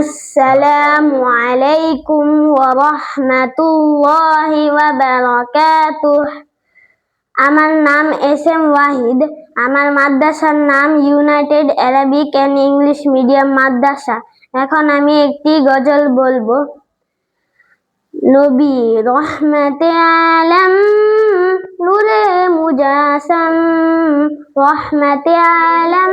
আসসালামু আলাইকুম ওয়া রাহমাতুল্লাহি ওয়া আমার নাম এস এম ওয়াহিদ। আমার মাদ্রাসার নাম United Arabic and English Medium Madrasa. এখন আমি একটি গজল বলব। নবী রহমতে আলম, নূরে মুজাসম, রহমতে আলম।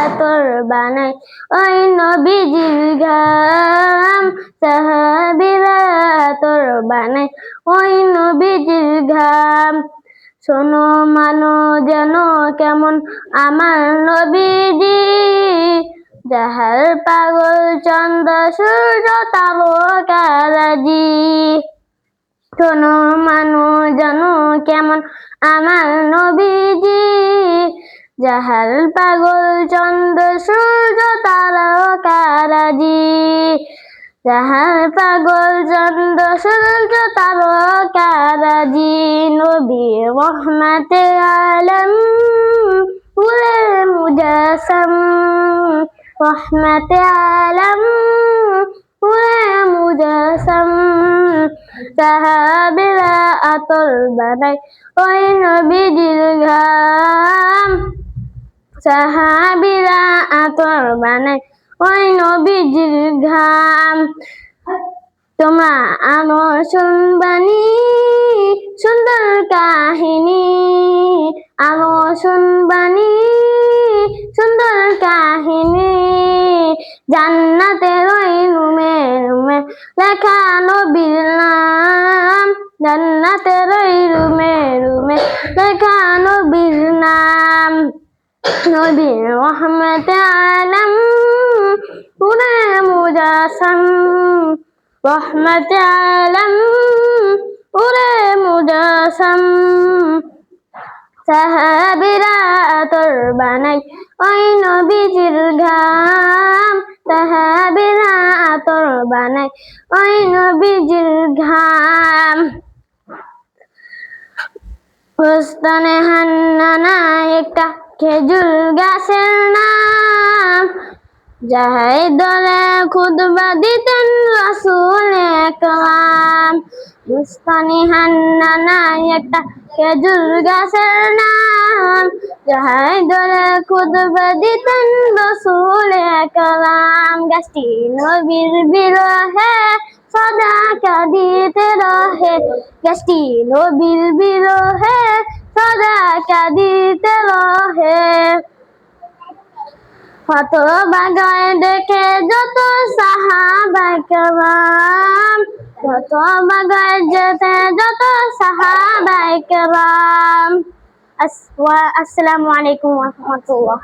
বানাই। ওই নবীজির ঘাম সাহাবিরা আতর বানাই। ওই নবীজির ঘাম, শোনো মানো যেন কেমন আমার নবীজি। যাহার পাগল চন্দ্র, সূর্য তারকারাজি শোনো মানো যেন কেমন আমার নবীজি। যাহার পাগল চন্দ্র সূর্য তারকারাজি যাহার পাগল চন্দ্র সূর্য তারকারাজি নবী রহমাতে আলম পুরে মুজাসম। রহমাতে আলম পুরে মুজাসম। সাহাবিরা আতর বানাই ওই নবীজির ঘাম। সাহাবিরা আতর বানাই ওই নবীজির ঘাম। তোমরা আমার শুনবানি সুন্দর কাহিনী। আমার শুনবানি সুন্দর কাহিনী। জান্নাতের ওই রুমে রুমে লেখা নবীর নাম। জান্নাতের ওই রুমে রুমে লেখা নবীর রহমত আলম পুরে মুজাসম। রহমত আলম পুরে মুজাসম। সাহাবিরা আতর বানাই ওই নবীজির ঘাম। সাহাবিরা আতর বানাই ওই নবীজির ঘাম। হোস্তানে হান্নানা একটা খেজুর গাছের নাম। যাহাই দলে খুদবা দিতেন রসুল একরাম। মুস্তানি হান্নানা একটা খেজুর গাছের নাম। যাহাই দলে খুদবা দিতেন রসুল একরাম। গাছটি নবীর বিরহে সদা কাঁদিতে রহে। গাছটি নবীর বিরহে সদা কাঁদিতে রহে কত বাগায় দেখে যত সাহা বাইকবাম কত বাগায় যেতে যত সাহাবাই কেরাম। আসসালামু আলাইকুম ওয়া